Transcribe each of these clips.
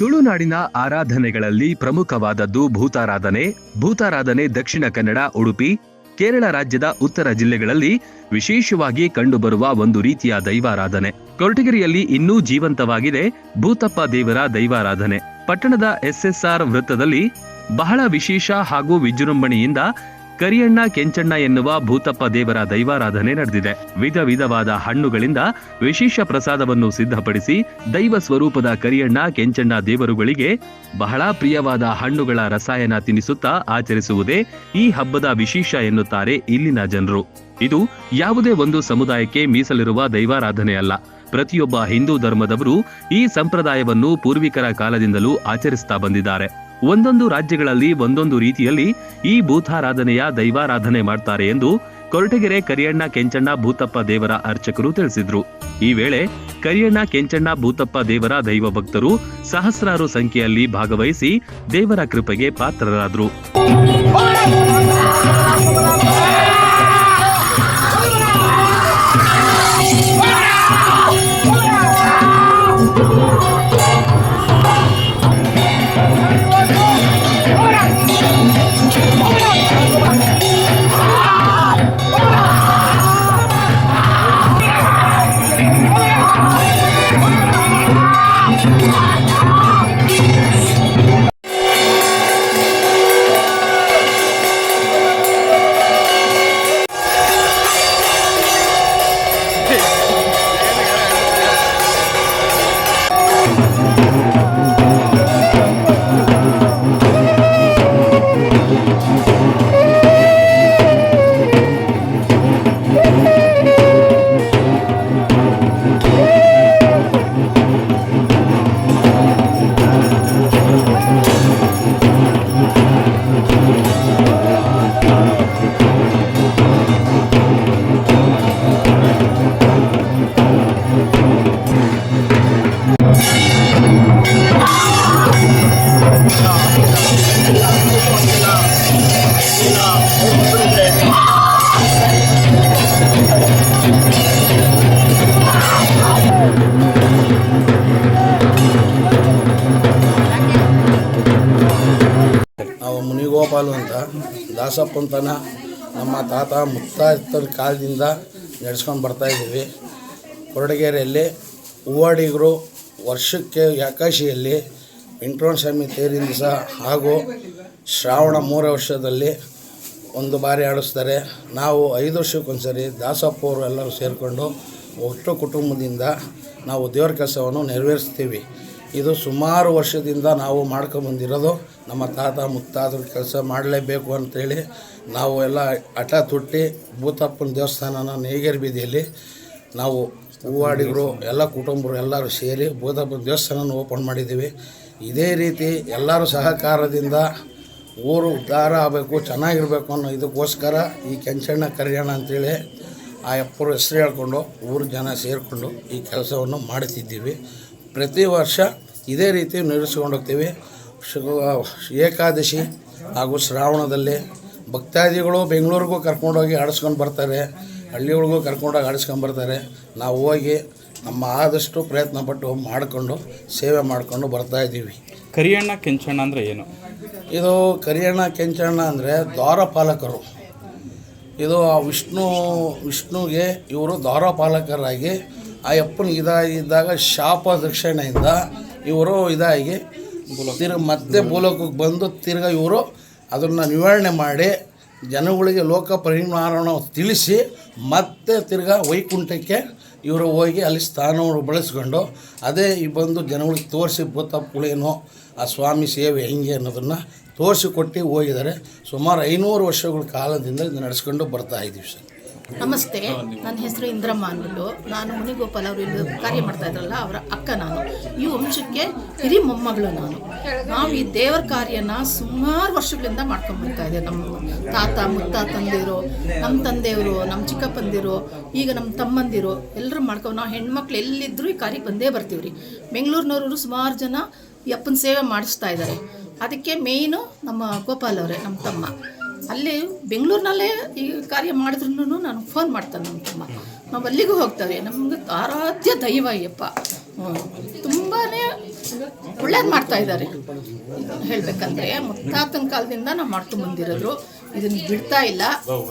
ತುಳುನಾಡಿನ ಆರಾಧನೆಗಳಲ್ಲಿ ಪ್ರಮುಖವಾದದ್ದು ಭೂತಾರಾಧನೆ. ಭೂತಾರಾಧನೆ ದಕ್ಷಿಣ ಕನ್ನಡ, ಉಡುಪಿ, ಕೇರಳ ರಾಜ್ಯದ ಉತ್ತರ ಜಿಲ್ಲೆಗಳಲ್ಲಿ ವಿಶೇಷವಾಗಿ ಕಂಡುಬರುವ ಒಂದು ರೀತಿಯ ದೈವಾರಾಧನೆ. ಕೊರಟಗೆರೆಯಲ್ಲಿ ಇನ್ನೂ ಜೀವಂತವಾಗಿದೆ ಭೂತಪ್ಪ ದೇವರ ದೈವಾರಾಧನೆ. ಪಟ್ಟಣದ ಎಸ್ಎಸ್ಆರ್ ವೃತ್ತದಲ್ಲಿ ಬಹಳ ವಿಶೇಷ ಹಾಗೂ ವಿಜೃಂಭಣೆಯಿಂದ ಕರಿಯಣ್ಣ ಕೆಂಚಣ್ಣ ಎನ್ನುವ ಭೂತಪ್ಪ ದೇವರ ದೈವಾರಾಧನೆ ನಡೆದಿದೆ. ವಿಧ ವಿಧವಾದ ಹಣ್ಣುಗಳಿಂದ ವಿಶೇಷ ಪ್ರಸಾದವನ್ನು ಸಿದ್ಧಪಡಿಸಿ ದೈವ ಸ್ವರೂಪದ ಕರಿಯಣ್ಣ ಕೆಂಚಣ್ಣ ದೇವರುಗಳಿಗೆ ಬಹಳ ಪ್ರಿಯವಾದ ಹಣ್ಣುಗಳ ರಸಾಯನ ತಿನ್ನಿಸುತ್ತಾ ಆಚರಿಸುವುದೇ ಈ ಹಬ್ಬದ ವಿಶೇಷ ಎನ್ನುತ್ತಾರೆ ಇಲ್ಲಿನ ಜನರು. ಇದು ಯಾವುದೇ ಒಂದು ಸಮುದಾಯಕ್ಕೆ ಮೀಸಲಿರುವ ದೈವಾರಾಧನೆ ಅಲ್ಲ ಪ್ರತಿಯೊಬ್ಬ ಹಿಂದೂ ಧರ್ಮದವರು ಈ ಸಂಪ್ರದಾಯವನ್ನು ಪೂರ್ವಿಕರ ಕಾಲದಿಂದಲೂ ಆಚರಿಸ್ತಾ ಬಂದಿದ್ದಾರೆ. ಒಂದೊಂದು ರಾಜ್ಯಗಳಲ್ಲಿ ಒಂದೊಂದು ರೀತಿಯಲ್ಲಿ ಈ ಭೂತಾರಾಧನೆಯ ದೈವಾರಾಧನೆ ಮಾಡ್ತಾರೆ ಎಂದು ಕೊರಟಗೆರೆ ಕರಿಯಣ್ಣ ಕೆಂಚಣ್ಣ ಭೂತಪ್ಪ ದೇವರ ಅರ್ಚಕರು ತಿಳಿಸಿದ್ರು. ಈ ವೇಳೆ ಕರಿಯಣ್ಣ ಕೆಂಚಣ್ಣ ಭೂತಪ್ಪ ದೇವರ ದೈವ ಭಕ್ತರು ಸಹಸ್ರಾರು ಸಂಖ್ಯೆಯಲ್ಲಿ ಭಾಗವಹಿಸಿ ದೇವರ ಕೃಪೆಗೆ ಪಾತ್ರರಾದ್ರು. ನಾವು ಮುನಿಗೋಪಾಲು ಅಂತ ದಾಸಪ್ಪಂತನ ನಮ್ಮ ತಾತ ಮುತ್ತಾತನ ಕಾಲದಿಂದ ನಡೆಸ್ಕೊಂಡು ಬರ್ತಾಯಿದ್ದೀವಿ ಕೊರಟಗೆರೆಯಲ್ಲಿ ಹೂವಾಡಿಗರು ವರ್ಷಕ್ಕೆ ಆಕಾಶಿಯಲ್ಲಿ ವೆಂಕಟರಮಣ ಸ್ವಾಮಿ ತೇರಿನ ದಿವಸ ಹಾಗೂ ಶ್ರಾವಣ ಮೂರು ವರ್ಷದಲ್ಲಿ ಒಂದು ಬಾರಿ ಆಡಿಸ್ತಾರೆ. ನಾವು ಐದು ವರ್ಷಕ್ಕೊಂದ್ಸರಿ ದಾಸಪ್ಪ ಅವರು ಎಲ್ಲರೂ ಸೇರಿಕೊಂಡು ಒಟ್ಟು ಕುಟುಂಬದಿಂದ ನಾವು ದೇವರ ಕೆಲಸವನ್ನು ನೆರವೇರಿಸ್ತೀವಿ. ಇದು ಸುಮಾರು ವರ್ಷದಿಂದ ನಾವು ಮಾಡ್ಕೊಂಬಂದಿರೋದು ನಮ್ಮ ತಾತ ಮುತ್ತಾದ್ರ ಕೆಲಸ ಮಾಡಲೇಬೇಕು ಅಂತೇಳಿ ನಾವು ಎಲ್ಲ ಹಠ ತುಟ್ಟಿ ಭೂತಪ್ಪನ ದೇವಸ್ಥಾನನ ನೇಗರ್ ಬೀದಿಯಲ್ಲಿ ನಾವು ಹೂವಾಡಿಗರು, ಎಲ್ಲ ಕುಟುಂಬರು ಎಲ್ಲರೂ ಸೇರಿ ಭೂತಪ್ಪನ ದೇವಸ್ಥಾನನ ಓಪನ್ ಮಾಡಿದ್ದೀವಿ. ಇದೇ ರೀತಿ ಎಲ್ಲರೂ ಸಹಕಾರದಿಂದ ಊರು ಉದ್ಧಾರ ಆಗಬೇಕು, ಚೆನ್ನಾಗಿರಬೇಕು ಅನ್ನೋ ಇದಕ್ಕೋಸ್ಕರ ಈ ಕೆಂಚಣ್ಣ ಕರಿಯೋಣ ಅಂತೇಳಿ ಆ ಎಪ್ಪರು ಹೆಸರು ಹೇಳ್ಕೊಂಡು ಊರು ಜನ ಸೇರಿಕೊಂಡು ಈ ಕೆಲಸವನ್ನು ಮಾಡುತ್ತಿದ್ದೀವಿ ಪ್ರತಿ ವರ್ಷ ಇದೇ ರೀತಿ ನಡೆಸ್ಕೊಂಡು ಹೋಗ್ತೀವಿ. ಏಕಾದಶಿ ಹಾಗೂ ಶ್ರಾವಣದಲ್ಲಿ ಭಕ್ತಾದಿಗಳು ಬೆಂಗಳೂರಿಗೂ ಕರ್ಕೊಂಡೋಗಿ ಆಡಿಸ್ಕೊಂಡು ಬರ್ತಾರೆ. ಹಳ್ಳಿಗಳಿಗೂ ಕರ್ಕೊಂಡೋಗಿ ಆಡಿಸ್ಕೊಂಡು ಬರ್ತಾರೆ. ನಾವು ಹೋಗಿ ನಮ್ಮ ಆದಷ್ಟು ಪ್ರಯತ್ನ ಪಟ್ಟು ಮಾಡಿಕೊಂಡು ಸೇವೆ ಮಾಡಿಕೊಂಡು ಬರ್ತಾಯಿದ್ದೀವಿ ಕರಿಯಣ್ಣ ಕೆಂಚಣ್ಣ ಅಂದರೆ ಏನು? ಇದು ಕರಿಯಣ್ಣ ಕೆಂಚಣ್ಣ ಅಂದರೆ ದ್ವಾರಪಾಲಕರು ಇದು ಆ ವಿಷ್ಣು ವಿಷ್ಣುಗೆ ಇವರು ದ್ವಾರಪಾಲಕರಾಗಿ ಆ ಅಪ್ಪನ ಇದಾಗಿದ್ದಾಗ ಶಾಪ ದಕ್ಷಿಣೆಯಿಂದ ಇವರು ಇದಾಗಿ ತಿರ್ಗ ಮತ್ತೆ ಭೂಲೋಕಕ್ಕೆ ಬಂದು ತಿರ್ಗ ಇವರು ಅದನ್ನು ನಿವಾರಣೆ ಮಾಡಿ ಜನಗಳಿಗೆ ಲೋಕ ಪರಿಣಾಮ ತಿಳಿಸಿ ಮತ್ತೆ ತಿರ್ಗ ವೈಕುಂಠಕ್ಕೆ ಇವರು ಹೋಗಿ ಅಲ್ಲಿ ಸ್ಥಾನವನ್ನು ಬಳಸ್ಕೊಂಡು ಅದೇ ಈ ಬಂದು ಜನಗಳಿಗೆ ತೋರಿಸಿ ಭೂತಪ್ಪಗಳೇನು ಆ ಸ್ವಾಮಿ ಸೇವೆ ಹೆಂಗೆ ಅನ್ನೋದನ್ನು ತೋರಿಸಿಕೊಟ್ಟು ಹೋಗಿದ್ದಾರೆ. ಸುಮಾರು ಐನೂರು ವರ್ಷಗಳ ಕಾಲದಿಂದ ಇದು ನಡೆಸ್ಕೊಂಡು ಬರ್ತಾ ಇದ್ದೀವಿ ಸರ್. ನಮಸ್ತೆ, ನನ್ನ ಹೆಸರು ಇಂದ್ರಮ್ಮ ಅಂದ್ಬಿಟ್ಟು ನಾನು ಮುನಿಗೋಪಾಲ್ ಅವರು ಇಲ್ಲಿ ಕಾರ್ಯ ಮಾಡ್ತಾ ಇದ್ರಲ್ಲ, ಅವರ ಅಕ್ಕ ನಾನು. ಈ ವಂಶಕ್ಕೆ ಹಿರಿ ಮೊಮ್ಮಗಳು ನಾನು. ನಾವು ಈ ದೇವರ ಕಾರ್ಯನ ಸುಮಾರು ವರ್ಷಗಳಿಂದ ಮಾಡ್ಕೊಂಡು ಬರ್ತಾ ಇದೆ ನಮ್ಮ ತಾತ ಮುತ್ತಾತಂದಿರು ನಮ್ಮ ತಂದೆಯವರು, ನಮ್ಮ ಚಿಕ್ಕಪ್ಪಂದಿರು, ಈಗ ನಮ್ಮ ತಮ್ಮಂದಿರು, ಎಲ್ಲರೂ ಮಾಡ್ಕೊಂಡು ನಾವು ಹೆಣ್ಮಕ್ಳು ಎಲ್ಲಿದ್ದರೂ ಈ ಕಾರ್ಯಕ್ಕೆ ಬಂದೇ ಬರ್ತೀವಿ ರೀ ಬೆಂಗಳೂರಿನವರು ಸುಮಾರು ಜನ ಈ ಅಪ್ಪನ ಸೇವೆ ಮಾಡಿಸ್ತಾ ಇದ್ದಾರೆ. ಅದಕ್ಕೆ ಮೇಯ್ನು ನಮ್ಮ ಗೋಪಾಲ್ ಅವರೇ, ನಮ್ಮ ತಮ್ಮ. ಅಲ್ಲಿ ಬೆಂಗಳೂರಿನಲ್ಲೇ ಈ ಕಾರ್ಯ ಮಾಡಿದ್ರು ನಾನು ಫೋನ್ ಮಾಡ್ತಾನೆ ನಮ್ಮ ತಮ್ಮ ನಾವು ಅಲ್ಲಿಗೂ ಹೋಗ್ತೇವೆ. ನಮ್ಗೆ ಆರಾಧ್ಯ ದೈವ ಅಯ್ಯಪ್ಪ. ತುಂಬಾ ಒಳ್ಳೇದು ಮಾಡ್ತಾ ಇದ್ದಾರೆ. ಹೇಳ್ಬೇಕಂದ್ರೆ ಮುತ್ತಾತನ ಕಾಲದಿಂದ ನಾವು ಮಾಡ್ಕೊಂಡು ಬಂದಿರೋದ್ರು. ಇದನ್ನ ಬಿಡ್ತಾ ಇಲ್ಲ.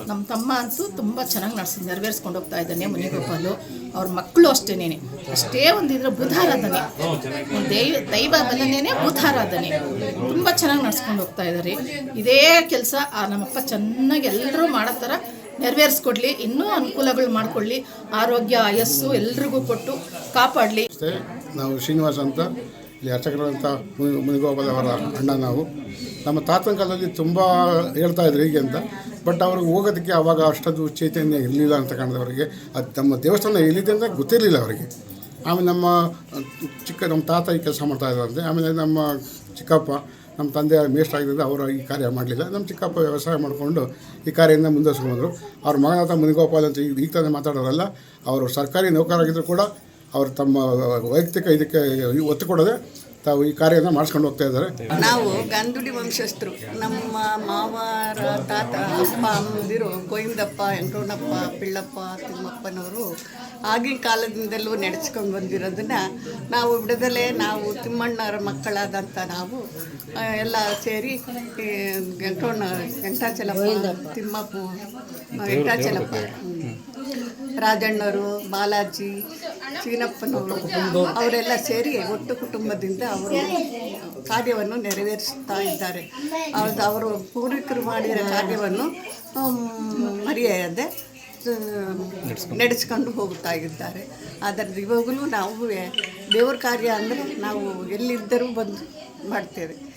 ನಮ್ಮ ತಮ್ಮ ಅಂತೂ ತುಂಬ ಚೆನ್ನಾಗಿ ನಡೆಸಿ ನೆರವೇರಿಸ್ಕೊಂಡು ಹೋಗ್ತಾ ಇದ್ದಾನೆ ಮುನಿಗೋಪಾಲು. ಅವ್ರ ಮಕ್ಕಳು ಅಷ್ಟೇನೇನೆ ಅಷ್ಟೇ ಒಂದಿದ್ರೆ ಬುಧಾರಾಧನೆ ದೈವ ದೈವ ಬಲನೇನೆ ಬುಧಾರಾಧನೆ ತುಂಬ ಚೆನ್ನಾಗಿ ನಡೆಸ್ಕೊಂಡು ಹೋಗ್ತಾ ಇದ್ದಾರೆ. ಇದೇ ಕೆಲಸ ನಮ್ಮಪ್ಪ ಚೆನ್ನಾಗಿ ಎಲ್ಲರೂ ಮಾಡೋ ಥರ ನೆರವೇರಿಸ್ಕೊಡ್ಲಿ, ಇನ್ನೂ ಅನುಕೂಲಗಳು ಮಾಡಿಕೊಳ್ಳಿ, ಆರೋಗ್ಯ, ಆಯಸ್ಸು ಎಲ್ರಿಗೂ ಕೊಟ್ಟು ಕಾಪಾಡಲಿ. ನಾವು ಶ್ರೀನಿವಾಸ್ ಅಂತ, ಇಲ್ಲಿ ಅರ್ಚಕರಂತ ಮುನಿಗೋಪದವರ ಅಣ್ಣ ನಾವು. ನಮ್ಮ ತಾತನ ಕಾಲದಲ್ಲಿ ತುಂಬ ಹೇಳ್ತಾ ಇದ್ರು ಹೀಗೆ ಅಂತ, ಬಟ್ ಅವ್ರಿಗೆ ಹೋಗೋದಕ್ಕೆ ಅವಾಗ ಅಷ್ಟೊಂದು ಚೈತನ್ಯ ಇರಲಿಲ್ಲ ಅಂತ ಕಾಣಿದವರಿಗೆ. ಅದು ನಮ್ಮ ದೇವಸ್ಥಾನ ಎಲ್ಲಿದೆ ಅಂತ ಗೊತ್ತಿರಲಿಲ್ಲ ಅವರಿಗೆ. ಆಮೇಲೆ ನಮ್ಮ, ಚಿಕ್ಕ ನಮ್ಮ ತಾತ ಈ ಕೆಲಸ ಮಾಡ್ತಾ ಇದ್ದಾರೆ ಆಮೇಲೆ ನಮ್ಮ ಚಿಕ್ಕಪ್ಪ ನಮ್ಮ ತಂದೆ ಮೇಸ್ಟ್ ಆಗಿದ್ದರಿಂದ ಅವರು ಈ ಕಾರ್ಯ ಮಾಡಲಿಲ್ಲ. ನಮ್ಮ ಚಿಕ್ಕಪ್ಪ ವ್ಯವಸಾಯ ಮಾಡಿಕೊಂಡು ಈ ಕಾರ್ಯದಿಂದ ಮುಂದುವರ್ಸ್ಕೊಂಡ್ಬಂದರು ಅವ್ರ ಮಗನಾಥ ಮುನಿಗೋಪಾಲ್ ಅಂತ ಈಗ ಈಗ ತಂದೆ ಮಾತಾಡೋರಲ್ಲ, ಅವರು ಸರ್ಕಾರಿ ನೌಕರಾಗಿದ್ದರೂ ಕೂಡ ಅವರು ತಮ್ಮ ವೈಯಕ್ತಿಕ ಇದಕ್ಕೆ ಒತ್ತು ಕೊಡದೆ ತಾವು ಈ ಕಾರ್ಯನ ಮಾಡಿಸ್ಕೊಂಡು ಹೋಗ್ತಾ ಇದ್ದಾರೆ. ನಾವು ಗಂದುಡಿ ವಂಶಸ್ಥರು. ನಮ್ಮ ಮಾವರ ತಾತ, ಅಪ್ಪ ಅಮ್ಮಂದಿರು ಗೋವಿಂದಪ್ಪ ವೆಂಕಟರಮಣಪ್ಪ ಪಿಳ್ಳಪ್ಪ, ತಿಮ್ಮಪ್ಪನವರು ಆಗಿನ ಕಾಲದಿಂದಲೂ ನಡೆಸ್ಕೊಂಡು ಬಂದಿರೋದನ್ನ ನಾವು ಬಿಡದಲ್ಲೇ ನಾವು ತಿಮ್ಮಣ್ಣರ ಮಕ್ಕಳಾದಂಥ ನಾವು ಎಲ್ಲ ಸೇರಿ ಗಂಟೋಣ ಎಂಟಾಚಲಪ್ಪ ವೆಂಕಟಾಚಲಪ್ಪ ತಿಮ್ಮಪ್ಪ ವೆಂಕಟಾಚಲಪ್ಪ. ಹ್ಮ್. ರಾಜಣ್ಣವರು ಬಾಲಾಜಿ ಚೀನಪ್ಪನವರು ಅವರೆಲ್ಲ ಸೇರಿ ಒಟ್ಟು ಕುಟುಂಬದಿಂದ ಅವರು ಕಾರ್ಯವನ್ನು ನೆರವೇರಿಸ್ತಾ ಇದ್ದಾರೆ. ಅದು ಅವರು ಪೂರ್ವಿಕರು ಮಾಡಿರೋ ಕಾರ್ಯವನ್ನು ಮರೆಯದೆ ನಡೆಸ್ಕೊಂಡು ಹೋಗ್ತಾ ಇದ್ದಾರೆ. ಆದರೆ ಇವಾಗಲೂ ನಾವು ದೇವ್ರ ಕಾರ್ಯ ಅಂದರೆ ನಾವು ಎಲ್ಲಿದ್ದರೂ ಬಂದು ಮಾಡ್ತೇವೆ.